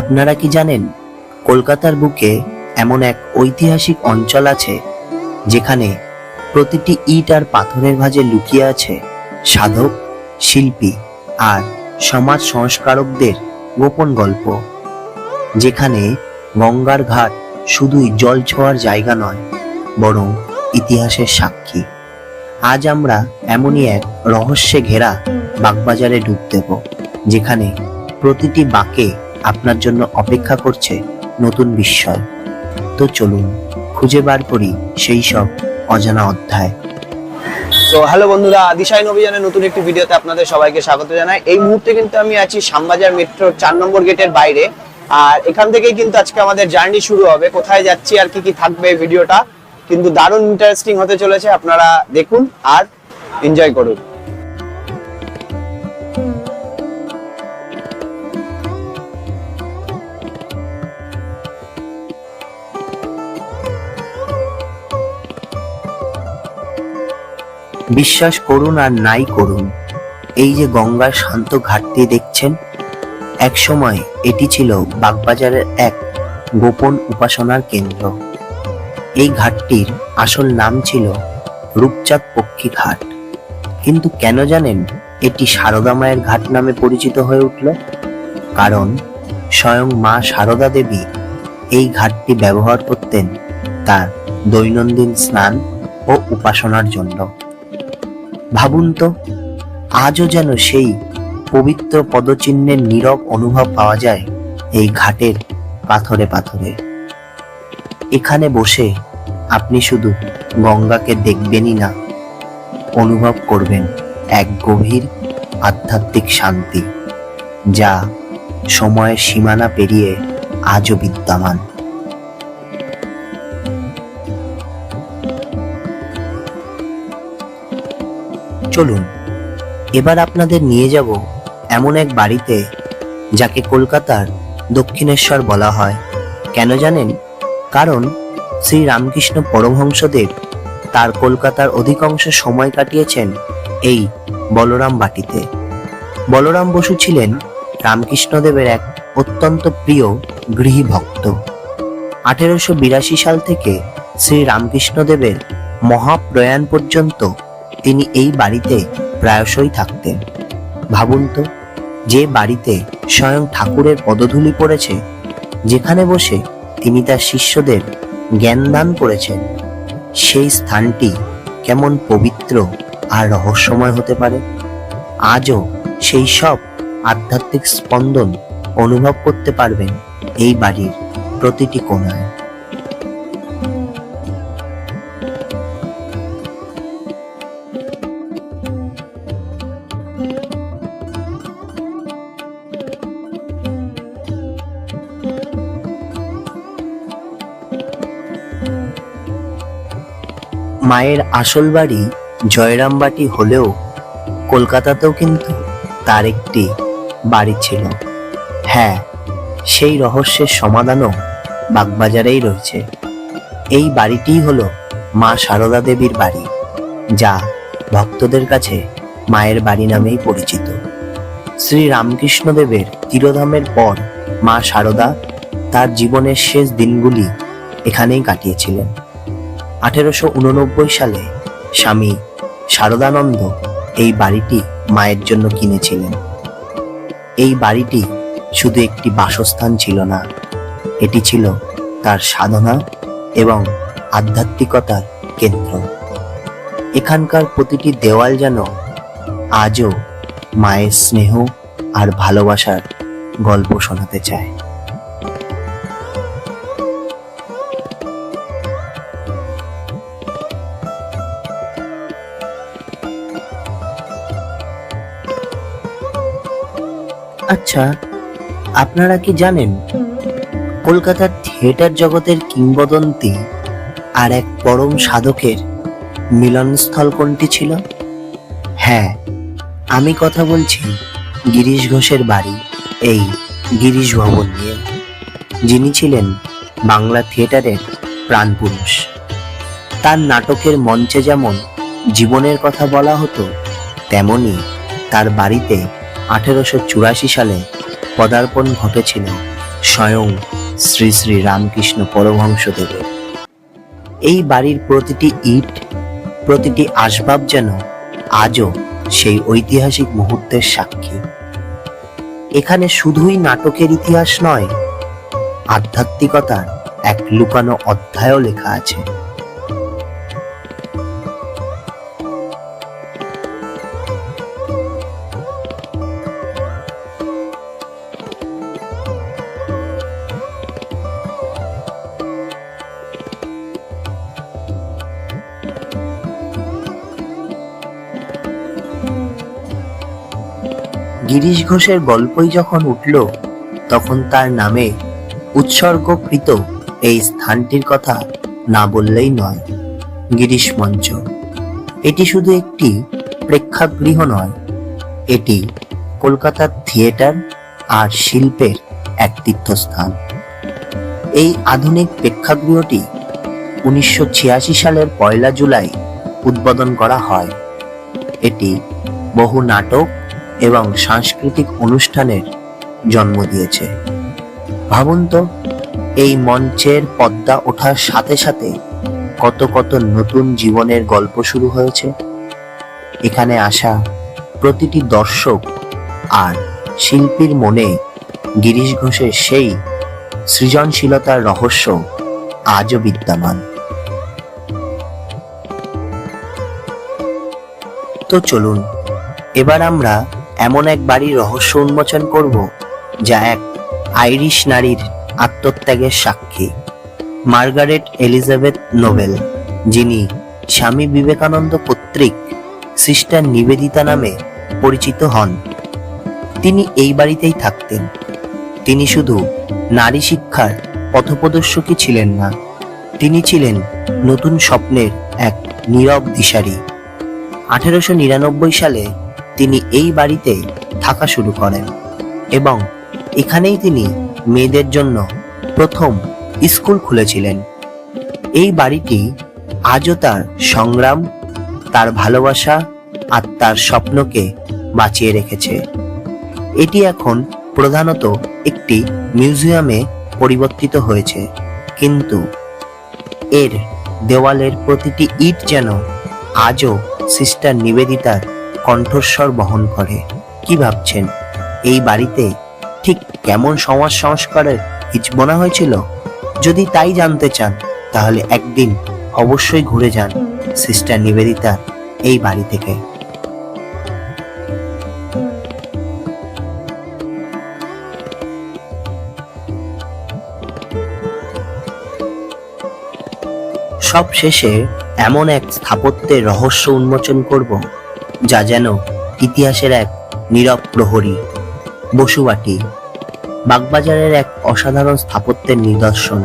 আপনারা কি জানেন, কলকাতার বুকে এমন এক ঐতিহাসিক অঞ্চল আছে, যেখানে প্রতিটি ইট আর পাথরের ভাঁজে লুকিয়ে আছে সাধক, শিল্পী আর সমাজ সংস্কারকদের গোপন গল্প, যেখানে গঙ্গার ঘাট শুধুই জল ছোঁয়ার জায়গা নয়, বরং ইতিহাসের সাক্ষী। আজ আমরা এমনই এক রহস্যে ঘেরা বাগবাজারে ডুব দেব, যেখানে প্রতিটি বাঁকে আপনার জন্য অপেক্ষা করছে নতুন বিস্ময়। তো চলুন, খুঁজে বার করি সেই সব অজানা অধ্যায়। তো হ্যালো বন্ধুরা দিশাইন অভিযানের নতুন একটি ভিডিওতে আপনাদের সবাইকে স্বাগত জানাই। এই মুহূর্তে কিন্তু আমি আছি শ্যামবাজার মেট্রোর চার নম্বর গেটের বাইরে। আর এখান থেকেই কিন্তু আজকে আমাদের জার্নি শুরু হবে, কোথায় যাচ্ছি আর কি কি থাকবে ভিডিওটা। কিন্তু দারুণ ইন্টারেস্টিং হতে চলেছে, আপনারা দেখুন আর এনজয় করুন। বিশ্বাস করুন আর নাই করুন। এই যে গঙ্গার শান্ত ঘাটটি দেখছেন এক সময় এটি ছিল বাগবাজারের এক গোপন উপাসনার কেন্দ্র। এই ঘাটটির আসল নাম ছিল রূপচাঁদ পক্ষী ঘাট। কিন্তু কেন জানেন এটি সারদা মায়ের ঘাট নামে পরিচিত হয়ে উঠল? কারণ স্বয়ং মা সারদা দেবী এই ঘাটটি ব্যবহার করতেন তার দৈনন্দিন স্নান ও উপাসনার জন্য। ভাবুন তো, আজও যেন সেই পবিত্র পদচিহ্নের নীরব অনুভব পাওয়া যায় এই ঘাটের পাথরে পাথরে। এখানে বসে আপনি শুধু গঙ্গাকে দেখবেনই না, অনুভব করবেন এক গভীর আধ্যাত্মিক শান্তি, যা সময়ের সীমানা পেরিয়ে আজও বিদ্যমান। চলুন। এবার আপনাদের নিয়ে যাব এমন এক বাড়িতে যাকে কলকাতার দক্ষিণেশ্বর বলা হয়। কেন জানেন? কারণ শ্রী রামকৃষ্ণ পরমহংসদেব তার কলকাতার অধিকাংশ সময় কাটিয়েছেন এই বলরাম বাটিতে। বলরাম বসু ছিলেন রামকৃষ্ণদেবের এক অত্যন্ত প্রিয় গৃহী ভক্ত। আঠেরোশো বিরাশি সাল থেকে শ্রী রামকৃষ্ণদেবের মহাপ্রয়াণ পর্যন্ত তিনি এই বাড়িতে প্রায়শই থাকতেন। ভাবুন তো, যে বাড়িতে স্বয়ং ঠাকুরের পদধূলি পড়েছে, যেখানে বসে তিনি তার শিষ্যদের জ্ঞান দান করেছেন, সেই স্থানটি কেমন পবিত্র আর রহস্যময় হতে পারে? আজও সেই সব আধ্যাত্মিক স্পন্দন অনুভব করতে পারবেন এই বাড়ির প্রতিটি কোণায়। মায়ের আসল বাড়ি জয়রামবাটি হলেও কলকাতাতেও কিন্তু তার একটি বাড়ি ছিল। হ্যাঁ সেই রহস্যের সমাধানও বাগবাজারেই রয়েছে। এই বাড়িটিই হলো মা সারদা দেবীর বাড়ি, যা ভক্তদের কাছে মায়ের বাড়ি নামেই পরিচিত। শ্রী রামকৃষ্ণদেবের তিরোধামের পর মা সারদা তার জীবনের শেষ দিনগুলি এখানেই কাটিয়েছিলেন। আঠেরোশো উননব্বই সালে স্বামী শারদানন্দ এই বাড়িটি মায়ের জন্য কিনেছিলেন। এই বাড়িটি শুধু একটি বাসস্থান ছিল না, এটি ছিল তার সাধনা এবং আধ্যাত্মিকতার কেন্দ্র। এখানকার প্রতিটি দেওয়াল যেন আজও মায়ের স্নেহ আর ভালোবাসার গল্প শোনাতে চায়। আচ্ছা আপনারা কি জানেন, কলকাতার থিয়েটার জগতের কিংবদন্তি আর এক পরম সাধকের মিলনস্থল কোনটি ছিল? হ্যাঁ আমি কথা বলছি গিরিশ ঘোষের বাড়ি, এই গিরিশ ভবন নিয়ে। যিনি ছিলেন বাংলা থিয়েটারের প্রাণপুরুষ তার নাটকের মঞ্চে যেমন জীবনের কথা বলা হতো, তেমনি তার বাড়িতে আঠেরোশো চুরাশি সালে পদার্পণ ঘটেছিল স্বয়ং শ্রী শ্রী রামকৃষ্ণ পরমহংসদেবের। এই বাড়ির প্রতিটি ইট, প্রতিটি আসবাব যেন আজও সেই ঐতিহাসিক মুহূর্তের সাক্ষী। এখানে শুধুই নাটকের ইতিহাস নয়, আধ্যাত্মিকতার এক লুকানো অধ্যায়ও লেখা আছে। গিরিশ ঘোষের গল্পই যখন উঠল, তখন তার নামে উৎসর্গকৃত এই স্থানটির কথা না বললেই নয়, গিরিশ মঞ্চ। এটি শুধু একটি প্রেক্ষাগৃহ নয়, এটি কলকাতার থিয়েটার আর শিল্পের এক তীর্থস্থান। এই আধুনিক প্রেক্ষাগৃহটি উনিশশো ছিয়াশি সালের পয়লা জুলাই উদ্বোধন করা হয়। এটি বহু নাটক এবং সাংস্কৃতিক অনুষ্ঠানের জন্ম দিয়েছে। ভাবুন তো, এই মঞ্চের পদ্মা ওঠার সাথে সাথে কত কত নতুন জীবনের গল্প শুরু হয়েছে। এখানে আসা প্রতিটি দর্শক আর শিল্পীর মনে গিরিশ ঘোষের সেই সৃজনশীলতার রহস্য আজও বিদ্যমান। তো চলুন, এবার আমরা এমন এক বাড়ির রহস্য উন্মোচন করব, যা এক আইরিশ নারীর আত্মত্যাগের সাক্ষী, মার্গারেট এলিজাবেথ নোবেল, যিনি স্বামী বিবেকানন্দ কর্তৃক সিস্টার নিবেদিতা নামে পরিচিত হন। তিনি এই বাড়িতেই থাকতেন। তিনি শুধু নারী শিক্ষার পথপ্রদর্শকই ছিলেন না, তিনি ছিলেন নতুন স্বপ্নের এক নীরব দিশারি। আঠেরোশো নিরানব্বই সালে তিনি এই বাড়িতে থাকা শুরু করেন এবং এখানেই তিনি মেয়েদের জন্য প্রথম স্কুল খুলেছিলেন। এই বাড়িটি আজও তার সংগ্রাম, তার ভালোবাসা আর তার স্বপ্নকে বাঁচিয়ে রেখেছে। এটি এখন প্রধানত একটি মিউজিয়ামে পরিবর্তিত হয়েছে, কিন্তু এর দেওয়ালের প্রতিটি ইট যেন আজও সিস্টার নিবেদিতার কণ্ঠস্বর বহন করে। কি ভাবছেন? এই বাড়িতে ঠিক কেমন সমাজ সংস্কারের বীজ হয়েছিল? যদি তাই জানতে চান, তাহলে একদিন অবশ্যই ঘুরে যান সিস্টার নিবেদিতার এই বাড়ি থেকে। সব শেষে এমন এক স্থাপত্যের রহস্য উন্মোচন করব। যা যেন ইতিহাসের এক নীরব প্রহরী, বসুবাটি, বাগবাজারের এক অসাধারণ স্থাপত্যের নিদর্শন।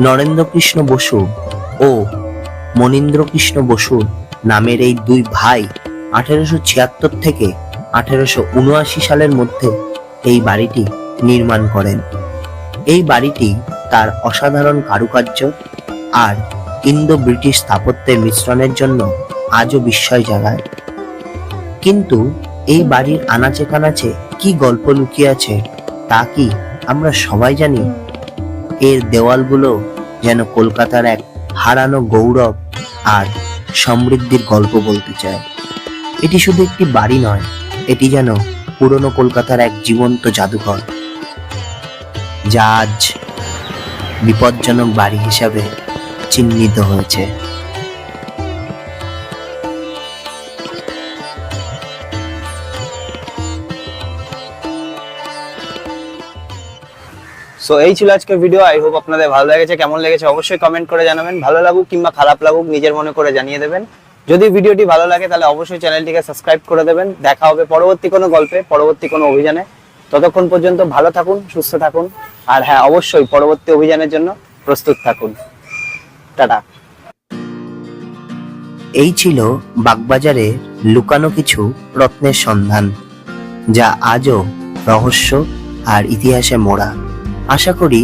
নরেন্দ্রকৃষ্ণ বসু ও মনীন্দ্রকৃষ্ণ বসু নামের এই দুই ভাই আঠেরোশো ছিয়াত্তর থেকে আঠেরোশো উনআশি সালের মধ্যে এই বাড়িটি নির্মাণ করেন। এই বাড়িটি তার অসাধারণ কারুকার্য আর ইন্দো ব্রিটিশ স্থাপত্যের মিশ্রণের জন্য আজও বিস্ময় জাগায়। কিন্তু এই বাড়ির আনাচে কানাচে কি গল্প লুকিয়ে আছে, তা কি আমরা সবাই জানি। এর দেওয়ালগুলো যেন কলকাতার এক হারানো গৌরব আর সমৃদ্ধির গল্প বলতে চায়। এটি শুধু একটি বাড়ি নয়, এটি যেন পুরনো কলকাতার এক জীবন্ত জাদুঘর। যা আজ বিপজ্জনক বাড়ি হিসাবে চিহ্নিত হয়েছে। সো এই ছিল আজকের ভিডিও আই হোপ আপনাদের ভালো লেগেছে। কেমন লেগেছে অবশ্যই কমেন্ট করে জানাবেন। ভালো লাগুক কিংবা খারাপ লাগুক, নিজের মনে করে জানিয়ে দেবেন। যদি ভিডিওটি ভালো লাগে, তাহলে অবশ্যই চ্যানেলটিকে সাবস্ক্রাইব করে দেবেন। দেখা হবে পরবর্তী কোনো গল্পে, পরবর্তী কোনো অভিযানে। ততক্ষণ পর্যন্ত ভালো থাকুন, সুস্থ থাকুন। আর হ্যাঁ অবশ্যই পরবর্তী অভিযানের জন্য প্রস্তুত থাকুন। টাটা। এই ছিল বাগবাজারে লুকানো কিছু রত্নের সন্ধান, যা আজও রহস্য আর ইতিহাসে মোড়া। আশা করি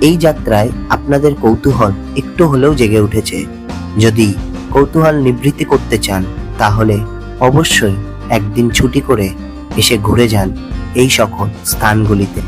এই যাত্রায় আপনাদের কৌতূহল একটু হলেও জেগে উঠেছে। যদি কৌতূহল নিবৃত্তি করতে চান, তাহলে অবশ্যই একদিন ছুটি করে এসে ঘুরে যান এই সকল স্থানগুলিতে।